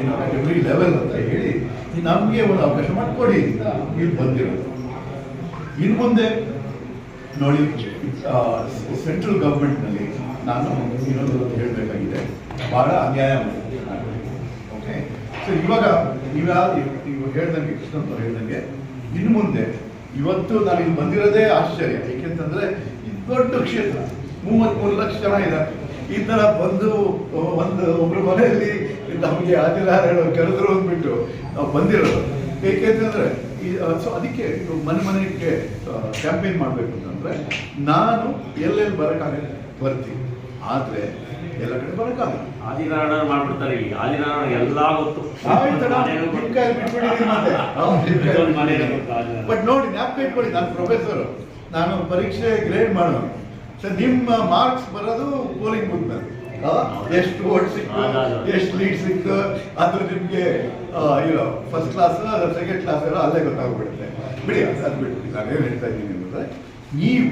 ಏನೋ every level ಅಂತ ಹೇಳಿ ನಮಗೆ ಒಂದು ಅವಕಾಶ ಮಾಡಿಕೊಡಿ ಇಲ್ಲಿ ಬಂದಿರೋದು. ಇನ್ನು ಮುಂದೆ ನೋಡಿ ಸೆಂಟ್ರಲ್ ಗೌರ್ಮೆಂಟ್ನಲ್ಲಿ ನಾನು ಇನ್ನೊಂದು ಹೇಳಬೇಕಾಗಿದೆ. ಭಾಳ ಅನ್ಯಾಯ ಓಕೆ ಸೊ ಇವಾಗ ನೀವು ಹೇಳ್ದಂಗೆ ಕೃಷ್ಣಂತವ್ರು ಹೇಳ್ದಂಗೆ ಇನ್ನು ಮುಂದೆ ಇವತ್ತು ನಾನು ಇಲ್ಲಿ ಬಂದಿರೋದೇ ಆಶ್ಚರ್ಯ. ಏಕೆಂತಂದ್ರೆ ಇದು ದೊಡ್ಡ ಕ್ಷೇತ್ರ, ಮೂವತ್ಮೂರು ಲಕ್ಷ ಜನ ಇದ್ದಾರೆ. ಈ ಥರ ಬಂದು ಒಂದು ಒಬ್ರು ಮನೆಯಲ್ಲಿ ನಮಗೆ ಆದಿನಾರಾಯಣ ಕರೆದ್ರು ಅಂದ್ಬಿಟ್ಟು ನಾವು ಬಂದಿರೋದು. ಏಕೆಂತಂದ್ರೆ ಈ ಸೊ ಅದಕ್ಕೆ ಮನೆ ಮನೆಗೆ ಕ್ಯಾಂಪೇನ್ ಮಾಡಬೇಕು ಅಂತಂದ್ರೆ ನಾನು ಎಲ್ಲೆಲ್ಲಿ ಬರೋಕ್ಕಾಗತ್ತೆ ಬರ್ತೀನಿ. ಆದರೆ ಎಲ್ಲ ಕಡೆ ಬರೋಕ್ಕಾಗಲ್ಲ ಆದಿನಾರಾಯಣ ಮಾಡ್ಬಿಡ್ತಾರೆ ಇಲ್ಲಿ ಆದಿನಾರಾಯಣ ಎಲ್ಲ ಗೊತ್ತು. ಬಟ್ ನೋಡಿ ಜ್ಞಾಪಕ ಇಟ್ಕೊಳ್ಳಿ ನಾನು ಪ್ರೊಫೆಸರ್ ನಾನು ಪರೀಕ್ಷೆ ಗ್ರೇಡ್ ಮಾಡೋನು. ಸರ್ ನಿಮ್ಮ ಮಾರ್ಕ್ಸ್ ಬರೋದು ಪೋಲಿಂಗ್ ಬೂತ್ ಮೇಲೆ. ಎಷ್ಟು ಓಟ್ ಸಿಕ್ತು. ಎಷ್ಟು ಲೀಡ್ ಸಿಕ್ತು ಅದು ನಿಮಗೆ ಫಸ್ಟ್ ಕ್ಲಾಸ್ ಸೆಕೆಂಡ್ ಕ್ಲಾಸ್ ಎಲ್ಲ ಅಲ್ಲೇ ಗೊತ್ತಾಗ್ಬಿಡುತ್ತೆ. ಬಿಡಿ ಅದು ಬಿಟ್ಟು ನಾನೇನು ಹೇಳ್ತಾ ಇದ್ದೀನಿ ಅಂದರೆ ನೀವು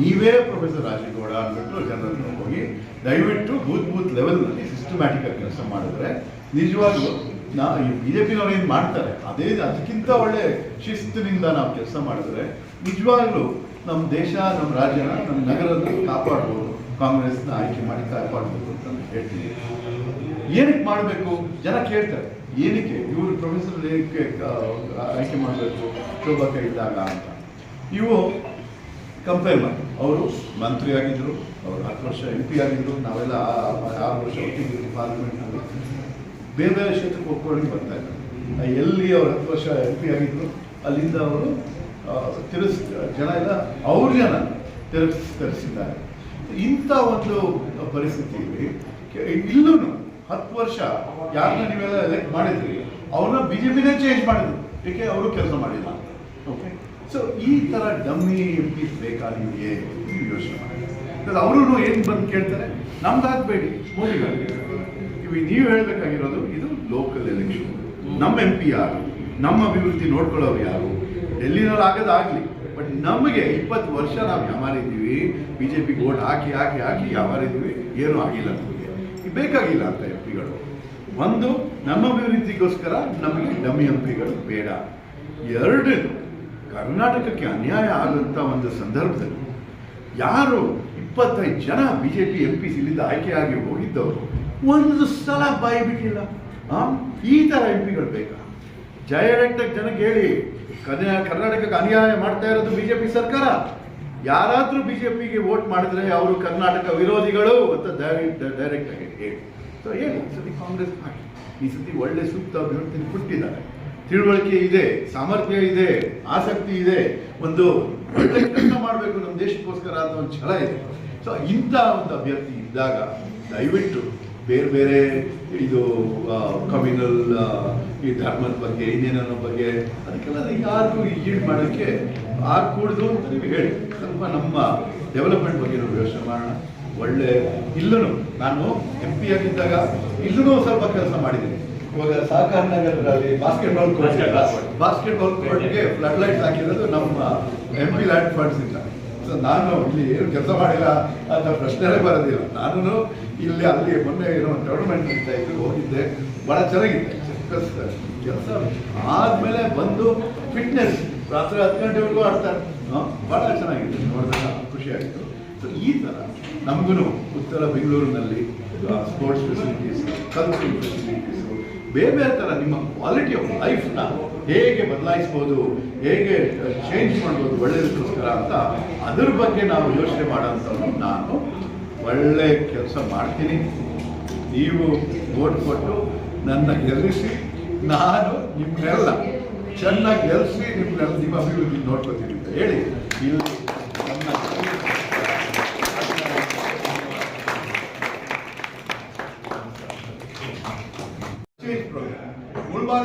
ನೀವೇ ಪ್ರೊಫೆಸರ್ ರಾಜೇಗೌಡ ಅಂದ್ಬಿಟ್ಟು ಜನರನ್ನು ಹೋಗಿ ದಯವಿಟ್ಟು ಬೂತ್ ಬೂತ್ ಲೆವೆಲ್ನಲ್ಲಿ ಸಿಸ್ಟಮ್ಯಾಟಿಕ್ ಆಗಿ ಕೆಲಸ ಮಾಡಿದ್ರೆ ನಿಜವಾಗ್ಲೂ ನಾ ಈ ಬಿ ಜೆ ಪಿನವ್ರು ಏನು ಮಾಡ್ತಾರೆ ಅದೇ ಅದಕ್ಕಿಂತ ಒಳ್ಳೆ ಶಿಸ್ತಿನಿಂದ ನಾವು ಕೆಲಸ ಮಾಡಿದ್ರೆ ನಿಜವಾಗ್ಲೂ ನಮ್ಮ ದೇಶ ನಮ್ಮ ರಾಜ್ಯನ ನಮ್ಮ ನಗರದ ಕಾಪಾಡ್ಬೋದು. ಕಾಂಗ್ರೆಸ್ನ ಆಯ್ಕೆ ಮಾಡಿ ಕಾಪಾಡ್ಬೋದು ಅಂತ ಹೇಳ್ತೀನಿ. ಏನಕ್ಕೆ ಮಾಡಬೇಕು? ಜನ ಕೇಳ್ತಾರೆ. ಏನಕ್ಕೆ? ಇವರು ಪ್ರೊಫೆಸರ್ ಏನಕ್ಕೆ ಆಯ್ಕೆ ಮಾಡಬೇಕು? ಶೋಭಾ ಇದ್ದಾಗ ಅಂತ. ಇವು ಕಂಪೇರ್ ಮಾಡಿ. ಅವರು ಮಂತ್ರಿ ಆಗಿದ್ದರು ಅವರು ಹತ್ತು ವರ್ಷ ಎಂ ಪಿ ಆಗಿದ್ರು, ನಾವೆಲ್ಲ ಆರು ವರ್ಷ ಒಟ್ಟಿದ್ದೀವಿ ಪಾರ್ಲಿಮೆಂಟ್ನಲ್ಲಿ ಬೇರೆ ಬೇರೆ ಕ್ಷೇತ್ರಕ್ಕೆ ಒಪ್ಕೊಳ್ಳಿ ಬರ್ತಾ ಇದ್ದಾರೆ. ಎಲ್ಲಿ ಅವರು ಹತ್ತು ವರ್ಷ ಎಂ ಪಿ ಆಗಿದ್ರು, ಅಲ್ಲಿಂದ ಅವರು ತಿರ್ಸ್ ಜನ ಎಲ್ಲ ಅವ್ರ ಜನ ತಿರಸ್ಕರಿಸಿದ್ದಾರೆ ಇಂಥ ಒಂದು ಪರಿಸ್ಥಿತಿಯಲ್ಲಿ ಇಲ್ಲೂ ಹತ್ತು ವರ್ಷ ಯಾರನ್ನ ನೀವೆಲ್ಲ ಎಲೆಕ್ಟ್ ಮಾಡಿದ್ರಿ ಅವ್ರನ್ನ ಬಿ ಜೆ ಪಿನೇ ಚೇಂಜ್ ಮಾಡಿದ್ರು, ಏಕೆ ಅವರು ಕೆಲಸ ಮಾಡಿಲ್ಲ? ಓಕೆ ಸೊ ಈ ಥರ ಡಮ್ಮಿ ಎಂ ಪಿ ನಿಮಗೆ ನೀವು ಯೋಚನೆ ಮಾಡಿ. ಅವರು ಏನು ಬಂದು ಕೇಳ್ತಾರೆ? ನಮ್ದು ಆಗಬೇಡಿ ಮೋದಿಗಾಗಿ ಇವಾಗ ನೀವು ಹೇಳಬೇಕಾಗಿರೋದು, ಇದು ಲೋಕಲ್ ಎಲೆಕ್ಷನ್ ನಮ್ಮ ಎಂ ಪಿ ಯಾರು? ನಮ್ಮ ಅಭಿವೃದ್ಧಿ ನೋಡ್ಕೊಳ್ಳೋರು ಯಾರು? ಡೆಲ್ಲಿನಲ್ಲಿ ಆಗೋದಾಗಲಿ ಬಟ್ ನಮಗೆ ಇಪ್ಪತ್ತು ವರ್ಷ ನಾವು ಯಾಮಾರಿದ್ದೀವಿ ಬಿ ಜೆ ಪಿಗೆ ಓಟ್ ಹಾಕಿ ಹಾಕಿ ಹಾಕಿ ಯಾಮಾರಿದ್ದೀವಿ ಏನೂ ಆಗಿಲ್ಲ ನಮಗೆ. ಬೇಕಾಗಿಲ್ಲ ಅಂತ ಎಂ ಪಿಗಳು ಒಂದು, ನಮ್ಮ ಅಭಿವೃದ್ಧಿಗೋಸ್ಕರ ನಮಗೆ ಡಮ್ಮಿ ಎಂ ಪಿಗಳು ಬೇಡ. ಎರಡು, ಕರ್ನಾಟಕಕ್ಕೆ ಅನ್ಯಾಯ ಆಗುವಂಥ ಒಂದು ಸಂದರ್ಭದಲ್ಲಿ ಯಾರು ಇಪ್ಪತ್ತೈದು ಜನ B J P M P ಇಲ್ಲಿಂದ ಆಯ್ಕೆಯಾಗಿ ಹೋಗಿದ್ದವರು ಒಂದು ಸಲ ಬಾಯಿ ಬಿಟ್ಟಿಲ್ಲ? ಈ ಥರ ಎಂ ಪಿಗಳು ಬೇಕಾ? ಡೈರೆಕ್ಟಾಗಿ ಜನಕ್ಕೆ ಹೇಳಿ ಕನ್ಯಾ ಕರ್ನಾಟಕಕ್ಕೆ ಅನ್ಯಾಯ ಮಾಡ್ತಾ ಇರೋದು ಬಿ ಜೆ ಪಿ ಸರ್ಕಾರ. ಯಾರಾದರೂ ಬಿ ಜೆ ಪಿಗೆ ವೋಟ್ ಮಾಡಿದ್ರೆ ಅವರು ಕರ್ನಾಟಕ ವಿರೋಧಿಗಳು ಅಂತ ಡೈರೆಕ್ಟ್ ಆಗಿ ಹೇಳಿ. ಸೊ ಏನು? ಈ ಸತಿ ಕಾಂಗ್ರೆಸ್ ಹಾಕಿ ಈ ಸತಿ ಒಳ್ಳೆ ಸೂಕ್ತ ಅಭಿವೃದ್ಧಿ ಕೊಟ್ಟಿದ್ದಾರೆ. ತಿಳುವಳಿಕೆ ಇದೆ, ಸಾಮರ್ಥ್ಯ ಇದೆ, ಆಸಕ್ತಿ ಇದೆ, ಒಂದು ಒಳ್ಳೆ ಕೆಲಸ ಮಾಡಬೇಕು ನಮ್ಮ ದೇಶಕ್ಕೋಸ್ಕರ ಅಂತ ಒಂದು ಛಲ ಇದೆ. ಸೊ ಇಂಥ ಒಂದು ಅಭ್ಯರ್ಥಿ ಇದ್ದಾಗ ದಯವಿಟ್ಟು ಬೇರೆ ಬೇರೆ ಇದು ಕಮ್ಯುನಲ್ ಈ ಧರ್ಮದ ಬಗ್ಗೆ ಇನ್ನೇನೋ ಬಗ್ಗೆ ಅದಕ್ಕೆಲ್ಲ ಯಾರಿಗೂ ಈಡ್ ಮಾಡೋಕ್ಕೆ ಆಗ್ಕೂಡ್ದು ಅಂತ ನೀವು ಹೇಳಿ. ಸ್ವಲ್ಪ ನಮ್ಮ ಡೆವಲಪ್ಮೆಂಟ್ ಬಗ್ಗೆ ನಾವು ಯೋಚನೆ ಮಾಡೋಣ. ಒಳ್ಳೆ ಇಲ್ಲೂ ನಾನು ಎಂ ಪಿ ಆಗಿದ್ದಾಗ ಇಲ್ಲೂ ಸ್ವಲ್ಪ ಕೆಲಸ ಮಾಡಿದ್ದೀನಿ. ಇವಾಗ ಸಹಕಾರ ನಗರದಲ್ಲಿ ಬಾಸ್ಕೆಟ್ಬಾಲ್ ಕೋರ್ಟ್ ಬಾಸ್ಕೆಟ್ಬಾಲ್ ಕೋರ್ಟ್ಗೆ ಫ್ಲಡ್ ಲೈಟ್ಸ್ ಹಾಕಿರೋದು ನಮ್ಮ ಎಂ ಪಿ ಲ್ಯಾಂಡ್ ಫಂಡ್ಸ್ ಇಂದ. ನಾನು ಇಲ್ಲಿ ಏನು ಕೆಲಸ ಮಾಡಿಲ್ಲ ಅಂತ ಪ್ರಶ್ನೆನೇ ಬರೋದಿಲ್ಲ. ನಾನು ಇಲ್ಲಿ ಅಲ್ಲಿ ಮೊನ್ನೆ ಏನೋ ಟೂರ್ನಮೆಂಟ್ ನಡೀತಾ ಇದ್ದು ಹೋಗಿದ್ದೆ. ಭಾಳ ಚೆನ್ನಾಗಿತ್ತು. ಕೆಲಸ ಆದಮೇಲೆ ಬಂದು ಫಿಟ್ನೆಸ್ ರಾತ್ರಿ ಹತ್ತು ಗಂಟೆವರೆಗೂ ಆಡ್ತಾರೆ. ಭಾಳ ಚೆನ್ನಾಗಿದೆ ನೋಡಿದಾಗ ಖುಷಿ ಆಯಿತು ಸೊ ಈ ಥರ ನಮಗೂ ಉತ್ತರ ಬೆಂಗಳೂರಿನಲ್ಲಿ ಸ್ಪೋರ್ಟ್ಸ್ ಫೆಸಿಲಿಟೀಸ್ ಕಲ್ಚರಲ್ ಫೆಸಿಲಿಟೀಸು ಬೇರೆ ಬೇರೆ ಥರ ನಿಮ್ಮ ಕ್ವಾಲಿಟಿ ಆಫ್ ಲೈಫ್ನ ಹೇಗೆ ಬದಲಾಯಿಸ್ಬೋದು, ಹೇಗೆ ಚೇಂಜ್ ಮಾಡ್ಬೋದು ಒಳ್ಳೆಯದಕ್ಕೋಸ್ಕರ ಅಂತ ಅದ್ರ ಬಗ್ಗೆ ನಾವು ಯೋಚನೆ ಮಾಡೋಂಥವ್ರು ನಾನು. ಒಳ್ಳೆ ಕೆಲಸ ಮಾಡ್ತೀನಿ. ನೀವು ಓಟ್ ಕೊಟ್ಟು ನನ್ನ ಗೆಲ್ಲಿಸಿ, ನಾನು ನಿಮ್ಮನ್ನೆಲ್ಲ ಚೆನ್ನಾಗಿ ಗೆಲ್ಲಿಸಿ ನಿಮ್ಮನ್ನೆಲ್ಲ ನಿಮ್ಮ ಅಭಿವೃದ್ಧಿ ನೋಡ್ಕೋತೀನಿ ಅಂತ ಹೇಳಿ ಇಲ್ಲಿ ನನ್ನ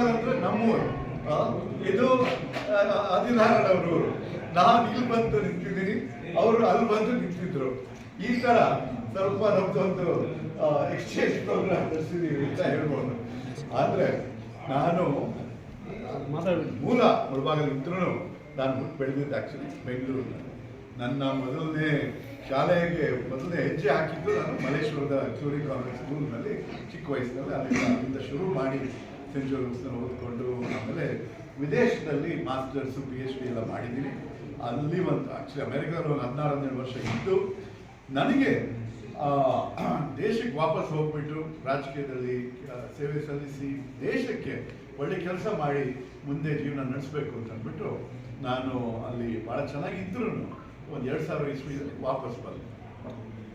ಅಂದ್ರೆ ನಮ್ಮೂರು. ಇದು ಅವ್ರ ನಾನು ಇಲ್ಲಿ ಬಂದು ನಿಂತಿದ್ದೀನಿ. ಅವರು ಅಲ್ಲಿ ಬಂದು ನಿಂತಿದ್ರು. ಈ ತರ ಸ್ವಲ್ಪ ನಮ್ದೊಂದು ಎಕ್ಸ್ಚೇಂಜ್ ಪ್ರೋಗ್ರಾಮ್ ನಡೆಸಿದೀವಿ ಅಂತ ಹೇಳ್ಬೋದು. ಆದ್ರೆ ನಾನು ಮೂಲ ಇದ್ರೂ ನಾನು ಹುಟ್ಟು ಬೆಳೆದಿದ್ದೆ ಆ್ಯಕ್ಚುಲಿ ಬೆಂಗಳೂರು ನನ್ನ ಮೊದಲನೇ ಶಾಲೆಗೆ ಮೊದಲನೇ ಹೆಜ್ಜೆ ಹಾಕಿದ್ದು ನಾನು ಮಲೇಶ್ವರದ ಕ್ಯೂರಿ ಕಾನ್ವೆಂಟ್ ಸ್ಕೂಲ್ನಲ್ಲಿ ಚಿಕ್ಕ ವಯಸ್ಸಿನಲ್ಲಿ ಅಲ್ಲಿಂದ ಶುರು ಮಾಡಿ ಜೋಸೆಫ್ಸ್ನ ಓದ್ಕೊಂಡು ಆಮೇಲೆ ವಿದೇಶದಲ್ಲಿ ಮಾಸ್ಟರ್ಸು ಪಿ ಎಚ್ ಡಿ ಎಲ್ಲ ಮಾಡಿದ್ದೀನಿ. ಅಲ್ಲಿ ಒಂದು ಆ್ಯಕ್ಚುಲಿ ಅಮೆರಿಕದಲ್ಲಿ ಒಂದು ಹದಿನಾರು ಹನ್ನೆರಡು ವರ್ಷ ಇದ್ದು, ನನಗೆ ದೇಶಕ್ಕೆ ವಾಪಸ್ ಹೋಗ್ಬಿಟ್ಟು ರಾಜಕೀಯದಲ್ಲಿ ಸೇವೆ ಸಲ್ಲಿಸಿ ದೇಶಕ್ಕೆ ಒಳ್ಳೆ ಕೆಲಸ ಮಾಡಿ ಮುಂದೆ ಜೀವನ ನಡೆಸಬೇಕು ಅಂತ ಅಂದ್ಬಿಟ್ಟು ನಾನು ಅಲ್ಲಿ ಭಾಳ ಚೆನ್ನಾಗಿದ್ರು ಒಂದು ಎರಡು ಸಾವಿರ ಇಸ್ವಿಯಲ್ಲಿ ವಾಪಸ್ ಬಂದೆ.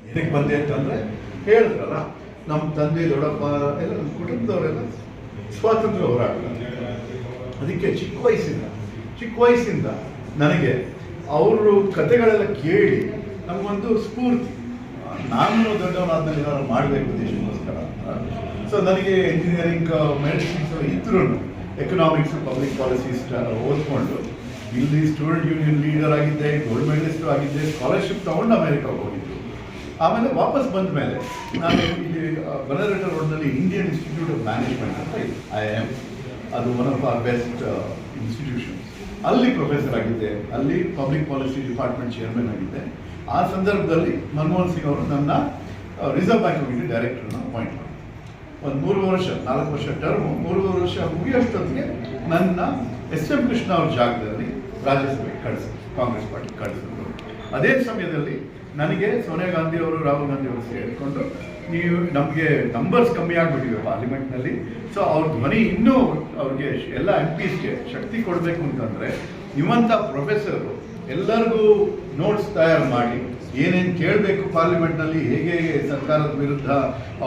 ಏನಕ್ಕೆ ಬಂದೆ ಅಂತಂದರೆ, ಹೇಳಿದ್ರಲ್ಲ ನಮ್ಮ ತಂದೆ ದೊಡ್ಡಪ್ಪ ಎಲ್ಲ ನಮ್ಮ ಕುಟುಂಬದವರೆಲ್ಲ ಸ್ವಾತಂತ್ರ್ಯ ಹೋರಾಟ ಅದಕ್ಕೆ ಚಿಕ್ಕ ವಯಸ್ಸಿಂದ ಚಿಕ್ಕ ವಯಸ್ಸಿಂದ ನನಗೆ ಅವರು ಕತೆಗಳೆಲ್ಲ ಕೇಳಿ ನಮಗೊಂದು ಸ್ಫೂರ್ತಿ. ನಾನು ದೊಡ್ಡವನಾದ್ಮೇಲೆ ಏನಾದ್ರು ಮಾಡಬೇಕು ದೇಶಕ್ಕೋಸ್ಕರ ಸೊ ನನಗೆ ಇಂಜಿನಿಯರಿಂಗ್ ಮೆಡಿಸಿನ್ಸ್ ಇದ್ರೂ ಎಕನಾಮಿಕ್ಸ್ ಪಬ್ಲಿಕ್ ಪಾಲಿಸೀಸ್ ಓದ್ಕೊಂಡು ಇಲ್ಲಿ ಸ್ಟೂಡೆಂಟ್ ಯೂನಿಯನ್ ಲೀಡರ್ ಆಗಿದ್ದೆ ಗೋಲ್ಡ್ ಮೆಡಲಿಸ್ಟ್ ಆಗಿದ್ದೆ ಸ್ಕಾಲರ್ಶಿಪ್ ತಗೊಂಡು ಅಮೆರಿಕಾಗೆ ಹೋಗಿದ್ದು. ಆಮೇಲೆ ವಾಪಸ್ ಬಂದ ಮೇಲೆ ನಾನು ಇಲ್ಲಿ ಬನರಟ ರೋಡ್ನಲ್ಲಿ ಇಂಡಿಯನ್ ಇನ್ಸ್ಟಿಟ್ಯೂಟ್ ಆಫ್ ಮ್ಯಾನೇಜ್ಮೆಂಟ್ ಅಂತ ಐ ಎಂ ಅದು one of our best institutions ಅಲ್ಲಿ ಪ್ರೊಫೆಸರ್ ಆಗಿದ್ದೆ. ಅಲ್ಲಿ ಪಬ್ಲಿಕ್ ಪಾಲಿಸಿ ಡಿಪಾರ್ಟ್ಮೆಂಟ್ ಚೇರ್ಮನ್ ಆಗಿದ್ದೆ. ಆ ಸಂದರ್ಭದಲ್ಲಿ ಮನಮೋಹನ್ ಸಿಂಗ್ ಅವರು ನನ್ನ ರಿಸರ್ವ್ ಬ್ಯಾಂಕ್ ಆಫ್ ಇಂಡಿಯಾ ಡೈರೆಕ್ಟರ್ನ ಅಪಾಯಿಂಟ್ ಒಂದು ಮೂರು ವರ್ಷ, ನಾಲ್ಕು ವರ್ಷ ಟರ್ಮ್ ಮೂರುವರೆ ವರ್ಷ ಮುಗಿಯೋಷ್ಟೊತ್ತಿಗೆ ನನ್ನ ಎಸ್ ಎಂ ಕೃಷ್ಣ ಅವ್ರ ಜಾಗದಲ್ಲಿ ರಾಜ್ಯಸಭೆಗೆ ಕಳಿಸಿದ್ರು ಕಾಂಗ್ರೆಸ್ ಪಾರ್ಟಿ ಕಳಿಸಿದ್ರು ಅದೇ ಸಮಯದಲ್ಲಿ ನನಗೆ ಸೋನಿಯಾ ಗಾಂಧಿ ಅವರು, ರಾಹುಲ್ ಗಾಂಧಿ ಅವರು ಸೇರಿಕೊಂಡು ನೀವು ನಮಗೆ ನಂಬರ್ಸ್ ಕಮ್ಮಿ ಆಗಿಬಿಟ್ಟಿವೆ ಪಾರ್ಲಿಮೆಂಟ್ನಲ್ಲಿ ಸೊ ಅವ್ರ ಧ್ವನಿ ಇನ್ನೂ ಅವ್ರಿಗೆ ಎಲ್ಲ ಎಂ ಪಿಸ್ಗೆ ಶಕ್ತಿ ಕೊಡಬೇಕು ಅಂತಂದರೆ, ನಿಮ್ಮಂಥ ಪ್ರೊಫೆಸರು ಎಲ್ಲರಿಗೂ ನೋಟ್ಸ್ ತಯಾರು ಮಾಡಿ, ಏನೇನು ಕೇಳಬೇಕು ಪಾರ್ಲಿಮೆಂಟ್ನಲ್ಲಿ ಹೇಗೆ ಹೇಗೆ ಸರ್ಕಾರದ ವಿರುದ್ಧ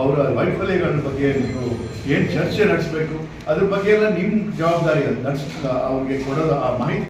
ಅವರ ವೈಫಲ್ಯಗಳ ಬಗ್ಗೆ ನೀವು ಏನು ಚರ್ಚೆ ನಡೆಸಬೇಕು, ಅದ್ರ ಬಗ್ಗೆ ಎಲ್ಲ ನಿಮ್ಮ ಜವಾಬ್ದಾರಿ ಅದು ನಡೆಸ್ ಅವ್ರಿಗೆ ಕೊಡೋದು ಆ ಮಾಹಿತಿ.